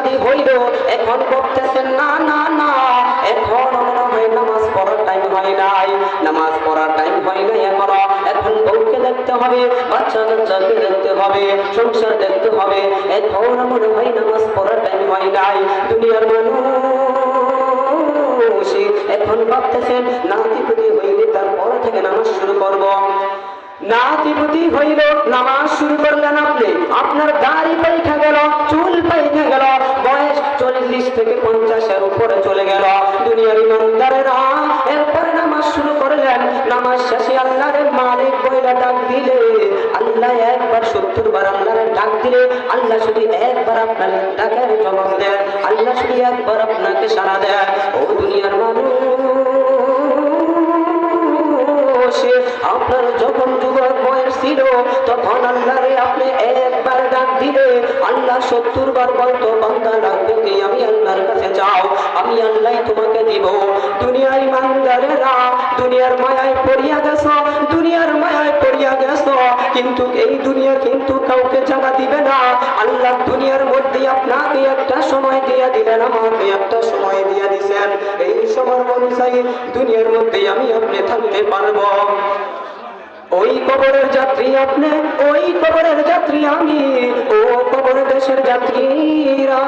শাদী হইল, এখন বলতেছেন, না না না, এখন মনে হয় নামাজ পড়ার টাইম হয় নাই। নামাজ পড়ার টাইম হয় নাই এখনও। এখন বউকে দেখতে হবে, বাচ্চা কাচ্চাকে দেখতে হবে, সংসার দেখতে হবে। এখন মনে হয় নামাজ পড়ার টাইম হয় নাই। দুনিয়ার মানুষ এখন ভাবতেছেন নাতিপুতি হইলে তারপর থেকে নামাজ শুরু করব? নাতিপুতি হইল, নামাজ শুরু করলেন আপনি। আপনার দাড়ি পাইখা গেল, চুল পাইখা গেল, বয়স চল্লিশ থেকে পঞ্চাশের উপরে চলে গেল। দুনিয়ার ইমানদারেরা এরপরে নামাজ শুরু করলেন। নামাজ শেষে আল্লাহরের মালিক বইলা ডাক দিলে, আল্লাহ একবার সত্তর বার আল্লাহরে ডাক দিলে, আল্লাহ শুধু একবার আপনার ডাকের জবাব দেয় আল্লাহ শুধু একবার আপনাকে সাড়া দেয় ও দুনিয়ার মানুষ আপনার যখন যুবক বয়স ছিল, তখন আল্লাহরে আপনি একবার ডাক দিলে, আল্লাহ সত্তর বার বলতো, বান্দা ডাকবে কি? আমি আল্লাহর কাছে যাও, আমি আল্লাহ তোমাকে দিব। দুনিয়ার ইমানদারেরা দুনিয়ার মায়ায় পড়িয়া গেছ, দুনিয়ার মায়ায় পড়িয়া গেছ, কিন্তু এই দুনিয়া কিন্তু কাউকে জায়গা দিবে না। আল্লাহ দুনিয়ার মধ্যে আপনাকে একটা সময় দিয়া দিলেন, আমাকে একটা সময় দিয়া দিছেন। এই সময় অনুযায়ী দুনিয়ার মধ্যে আমি আপনি থাকতে পারব। ওই কবরের যাত্রী আপনি, ওই কবরের যাত্রী আমি, ও কবর দেশের যাত্রীরা।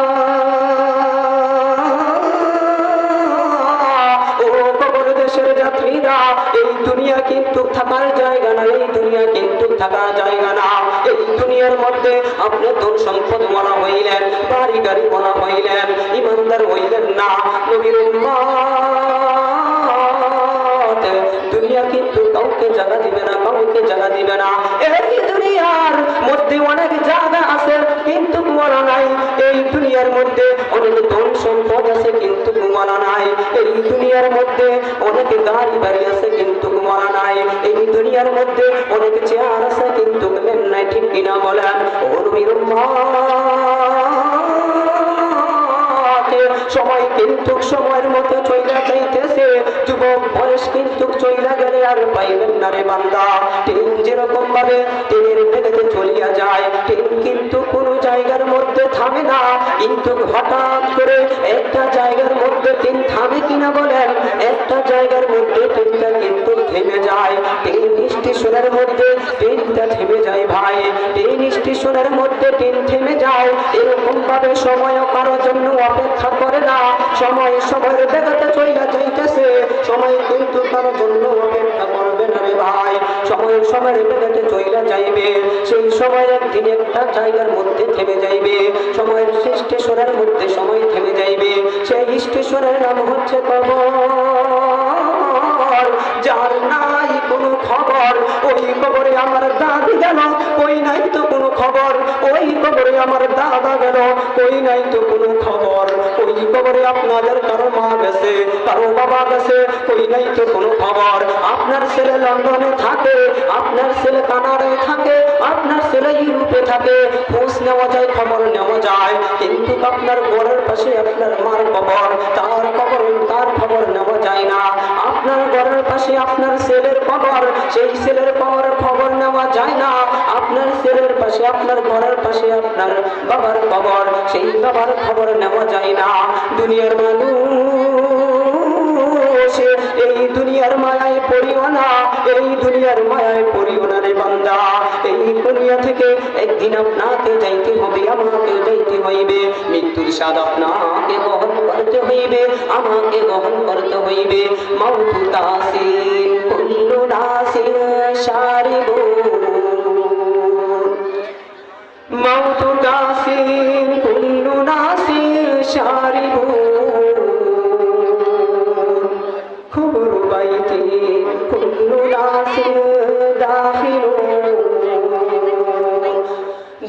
ও কবর দেশের যাত্রীরা, এই দুনিয়া কিন্তু থাকার জায়গা না, এই দুনিয়া কিন্তু থাকার জায়গা না। এই দুনিয়ার মধ্যে আপনি ধন সম্পদ মরা হইলেন, বাড়ি গাড়ি মরা হইলেন, ইমানদার হইলেন না, নবীর উম্মত। কাউকে জায়গা দিবে না, কাউকে জায়গা দিবে না। এই দুনিয়ার মধ্যে অনেক জায়গা আছে, কিন্তু মরা নাই। এই দুনিয়ার মধ্যে অনেক ধন সম্পদ আছে, কিন্তু মরা নাই। এই দুনিয়ার মধ্যে অনেক গাড়ি বাড়ি আছে, কিন্তু মরা নাই। এই দুনিয়ার মধ্যে অনেক চেয়ার আছে, কিন্তু নাই, ঠিক কিনা বলেন? ও নবীর সময় কিন্তু সময়ের মতো চইলা যাইতেছে। যুবক বয়স কিন্তু চইলা গেলে আর পাইবেন না রে বান্দা। ট্রেন যেরকম ভাবে ট্রেনের বেগেতে চলিয়া যায় ট্রেন কিন্তু কোনো জায়গার মধ্যে থামে না। কিন্তু হঠাৎ করে একটা জায়গার মধ্যে ট্রেন থামে কিনা বলেন, একটা জায়গার মধ্যে ট্রেনটা কিন্তু থেমে যায়। ট্রেন স্টেশনের মধ্যে ট্রেনটা থেমে যায় ভাই। ট্রেন স্টেশনের মধ্যে ট্রেন থেমে যায়। এরকম ভাবে সময়ও কারোর জন্য অপেক্ষা করে না। সময় সময়ের বেগাতে চইলা যাইতেছে। সময় কিন্তু কারোর জন্য অপেক্ষা করবে না রে ভাই। সময় সময়ের বেগাতে চইলা যাইবে। সেই সময় একদিন একটা জায়গার মধ্যে থেমে যাইবে। সময়ের সেই স্টেশনের মধ্যে সময় থেমে যাইবে। সেই স্টেশনের নাম হচ্ছে কবর। গেল ওই নাই তো কোনো খবর? ওই কবরে আমার দাদা গেল ওই নাই তো কোনো খবর? ওই কবরে আপনাদের কারও মা গেছে, কারও বাবা গেছে ওই নাই তো কোনো খবর? আপনার ছেলে লন্ডনে থাকে, আপনার ছেলে কানাডায় থাকে, আপনার ছেলে ইউরোপে থাকে, খোঁজ নেওয়া যায়, খবর নেওয়া যায়, কিন্তু আপনার ঘরের পাশে আপনার মার খবর তার খবর তার খবর নেওয়া যায় না। আপনার ঘরের পাশে আপনার ছেলের খবর সেই ছেলের খবর খবর নেওয়া যায় না আপনার ছেলের পাশে, আপনার ঘরের পাশে, আপনার বাবার খবর, সেই বাবার খবর নেওয়া যায় না। দুনিয়ার মানুষ, এই দুনিয়ার মায়ায় পড়িও না, এই দুনিয়ার মায়ায় পড়িও না রে বান্দা। এই দুনিয়া থেকে একদিন আপনাকে যাইতে হবে, আমাকে যাইতে হইবে। মৃত্যুর স্বাদ আপনাকে গ্রহণ করতে হইবে, আমাকে গ্রহণ করতে হইবে। মাউতু তাসিন, কুল্লু নাসিন শারিবু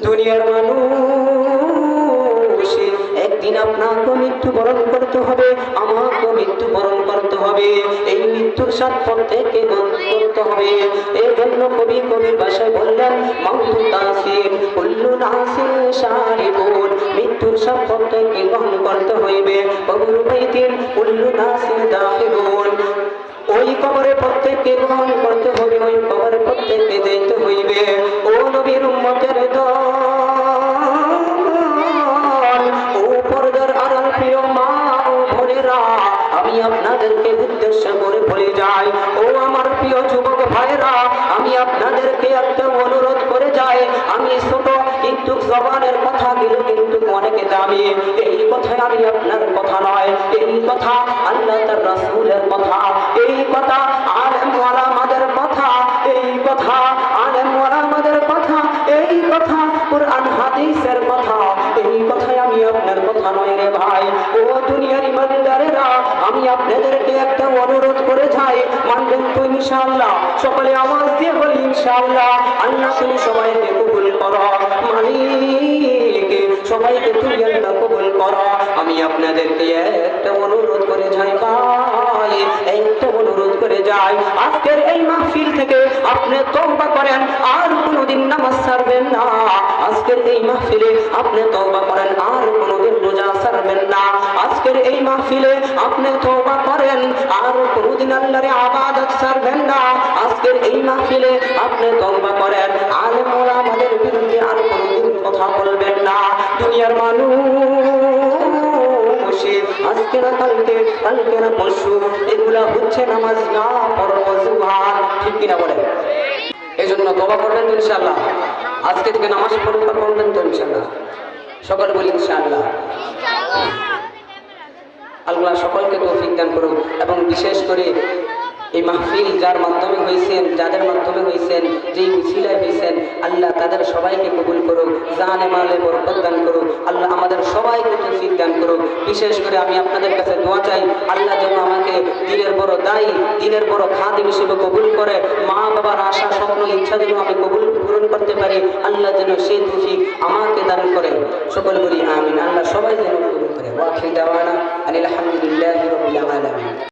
দুনিয়ার মানুষ, একদিন আপনাকে মৃত্যুবরণ করতে হবে করতে হবে। এই মৃত্যুর গ্রহণ করতে হবে। এই জন্য কবি কবির ভাষায় বললেন, মাউতু তাসির, কুল্লু নাসির শারিবুন মৃত্যুর সাথ প্রত্যেককে গ্রহণ করতে হইবে। কবুল বাইতিন কুল্লু নাসির দাখিলুন। ওই কবরে প্রত্যেককে গ্রহণ করতে হবে, ওই কবরে প্রত্যেককে যেতে হইবে। ও নবীর উম্মতের দল, ও পর্দার আড়াল প্রিয় মা ও ভোরেরা আমি আপনাদেরকে উদ্দেশ্য করে বলে যাই। ও আমার প্রিয় যুবক ভাইরা আমি আপনাদেরকে একটা অনুরোধ করে যাই। আমি ছোট, কিন্তু জবানের কথা কিন্তু অনেক দামি এই কথাই আমি আপনার কথা নয়, এই কথা আল্লাহ তার রাসূলের কথা, এই কথা আলেম ওয়ালামাদের কথা, এই কথা কথা কথা কথা কথা ভাই। ও দুনিয়ার আমি একটা অনুরোধ করে তো সকলে দিয়ে বলি ইনশাআল্লাহ, আল্লাহ তুমি সবাইকে কবুল করো মালিক সবাইকে তুমি আল্লাহ কবুল করো। আমি আপনাদেরকে একটা অনুরোধ করে যাই ভাই, একটা অনুরোধ করে যাই। আজকের এই মাহফিল থেকে আপনি তওবা করেন, আর কোনোদিন নামাজ ছাড়বেন না। আজকের এই মাহফিলে আপনি তওবা করেন, আর কোনোদিন রোজা ছাড়বেন না। আজকের এই মাহফিলে আপনি তওবা করেন, আর কোনোদিন আল্লাহরে আবাদত ছাড়বেন না। আজকের এই মাহফিলে আপনি তওবা করেন আলেম ওলামাদের বিরুদ্ধে নামাজ না পরজুহান ঠিক কিনা বলেন? এই জন্য দোয়া করবেন তো ইনশাআল্লাহ। আজকে থেকে নামাজ পড়া করবেন তো ইনশাআল্লাহ। সকলে বলি ইনশাআল্লাহ। আল্লাহ সকলকে তৌফিক দান করুন এবং বিশেষ করে এই মাহফিল যার মাধ্যমে হয়েছেন, যাদের মাধ্যমে হয়েছেন, যেই উসিলায় হয়েছেন, আল্লাহ তাদের সবাইকে কবুল করুক, জানে মালে বরকত দান করুক, আল্লাহ আমাদের সবাইকে তৌফিক দান করুক। বিশেষ করে আমি আপনাদের কাছে দোয়া চাই, আল্লাহ যেন আমাকে দিনের বড় দায়ী, দিনের বড় খাদিম হিসেবে কবুল করে মা বাবার আশা, স্বপ্ন, ইচ্ছা যেন আমি কবুল পূরণ করতে পারি, আল্লাহ যেন সেই তৌফিক আমাকে দান করে। সকল বলি আমিন, আল্লাহ সবাই যেন কবুল করে। ওয়াখিল দেওয়ানা